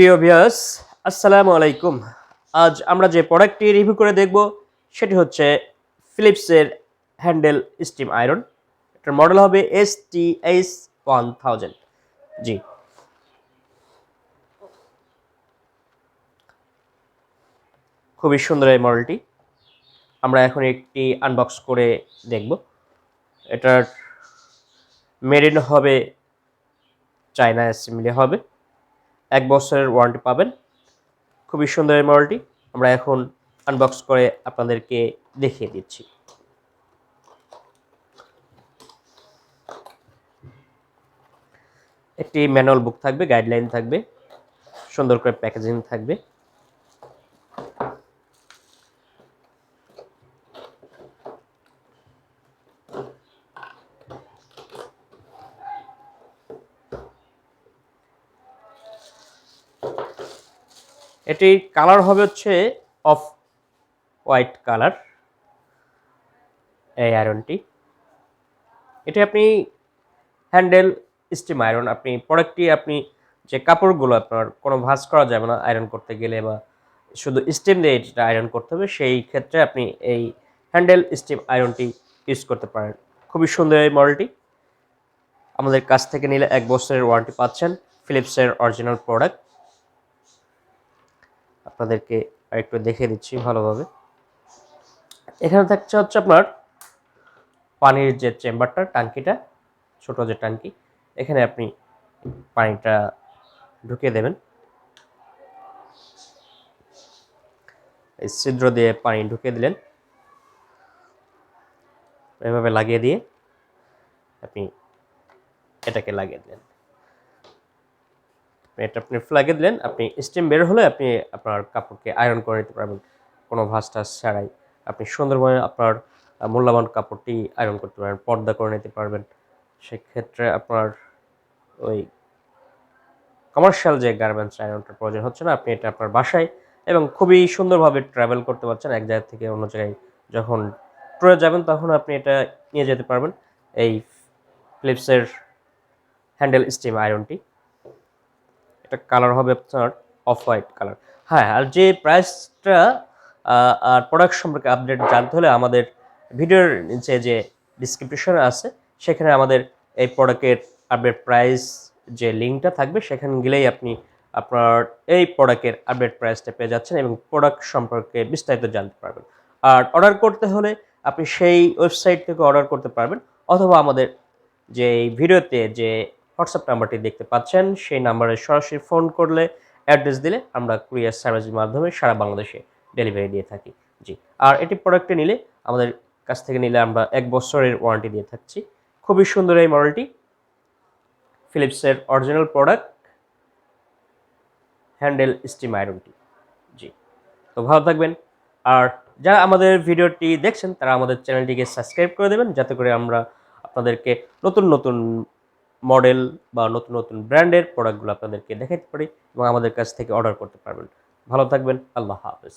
প্রিয় ভিউয়ার্স, আসসালামু আলাইকুম। আজ আমরা যে প্রোডাক্টটি রিভিউ করে দেখব, সেটি হচ্ছে ফিলিপসের হ্যান্ডেল স্টিম আয়রন এটার মডেল হবে S T H one thousand G. খুবই সুন্দর এই মডেলটি আমরা এখন একটি আনবক্স করে দেখব। এটার মেরিন হবে চায়না অ্যাসেম্বলি হবে। এক বছরের ওয়ারেন্টি পাবেন। খুবই সুন্দর এই মডেলটি আমরা এখন আনবক্স করে আপনাদেরকে দেখিয়ে দিচ্ছি। একটি ম্যানুয়াল বুক থাকবে গাইডলাইন থাকবে, সুন্দর করে প্যাকেজিং থাকবে। এটির কালার হবে হচ্ছে অফ হোয়াইট কালার এই আয়রনটি এটি আপনি হ্যান্ডেল স্টিম আয়রন আপনি প্রোডাক্টটি আপনি যে কাপড়গুলো আপনার কোনো ভাঁজ করা যাবে না আয়রন করতে গেলে বা শুধু স্টিম দিয়ে এটা আয়রন করতে হবে, সেই ক্ষেত্রে আপনি এই হ্যান্ডেল স্টিম আয়রনটি ইউজ করতে পারেন। খুবই সুন্দর এই মডেলটি আমাদের কাছ থেকে নিলে এক বছরের ওয়ারেন্টি পাচ্ছেন ফিলিপসের অরিজিনাল প্রোডাক্ট আপনাদেরকে আরেকটু দেখিয়ে দিচ্ছি ভালোভাবে। এখানে থাকছে হচ্ছে আপনার পানির যে চেম্বারটা টাঙ্কিটা ছোট যে টাঙ্কি এখানে আপনি পানিটা ঢুকিয়ে দেবেন। এই ছিদ্র দিয়ে পানি ঢুকিয়ে দিলেন। এভাবে লাগিয়ে দিয়ে আপনি এটাকে লাগিয়ে দিলেন। এটা আপনি ফ্ল্যাগে দিলেন, আপনি স্টিম বের হলে আপনি আপনার কাপড়কে আয়রন করে নিতে পারবেন। কোনো ভাঁজ টাস ছাড়াই। আপনি সুন্দরভাবে আপনার মূল্যবান কাপড়টি আয়রন করতে পারবেন, পর্দা করে নিতে পারবেন। সেক্ষেত্রে আপনার ওই কমার্শিয়াল যে গার্মেন্টস আয়রনটার প্রয়োজন হচ্ছে না, আপনি এটা আপনার বাসায় এবং খুবই সুন্দরভাবে ট্রাভেল করতে পারছেন। এক জায়গা থেকে অন্য জায়গায় যখন ট্যুরে যাবেন, তখন আপনি এটা নিয়ে যেতে পারবেন। এই ফিলিপসের হ্যান্ডেল স্টিম আয়রনটি এটা কালার হবে আপনার অফ হোয়াইট কালার হ্যাঁ আর যে প্রাইসটা আর প্রোডাক্ট সম্পর্কে আপডেট জানতে হলে আমাদের ভিডিওর নিচে যে ডিসক্রিপশন আছে, সেখানে আমাদের এই প্রোডাক্টের আপডেট প্রাইস যে লিঙ্কটা থাকবে, সেখানে গেলেই আপনি আপনার এই প্রোডাক্টের আপডেট প্রাইসটা পেয়ে যাচ্ছেন এবং প্রোডাক্ট সম্পর্কে বিস্তারিত জানতে পারবেন। আর অর্ডার করতে হলে আপনি সেই ওয়েবসাইট থেকে অর্ডার করতে পারবেন, অথবা আমাদের যে ভিডিওতে যে হোয়াটসঅ্যাপ নাম্বারটি দেখতে পাচ্ছেন। সেই নাম্বারে সরাসরি ফোন করলে অ্যাড্রেস দিলে আমরা কুরিয়ার সার্ভিসের মাধ্যমে সারা বাংলাদেশে ডেলিভারি দিয়ে থাকি। জি, আর এটি প্রোডাক্টে নিলে আমাদের কাছ থেকে নিলে আমরা এক বছরের ওয়ারেন্টি দিয়ে থাকছি। খুবই সুন্দর এই মডেলটি। ফিলিপসের অরিজিনাল প্রোডাক্ট। হ্যান্ডেল স্টিম আয়রনটি। জি, তো ভালো থাকবেন। আর যারা আমাদের ভিডিওটি দেখছেন, তারা আমাদের চ্যানেলটিকে সাবস্ক্রাইব করে দেবেন। যাতে করে আমরা আপনাদেরকে নতুন নতুন মডেল বা নতুন নতুন ব্র্যান্ডের প্রোডাক্টগুলো আপনাদেরকে দেখাতে পারি এবং আমাদের কাছ থেকে অর্ডার করতে পারবেন। ভালো থাকবেন, আল্লাহ হাফেজ।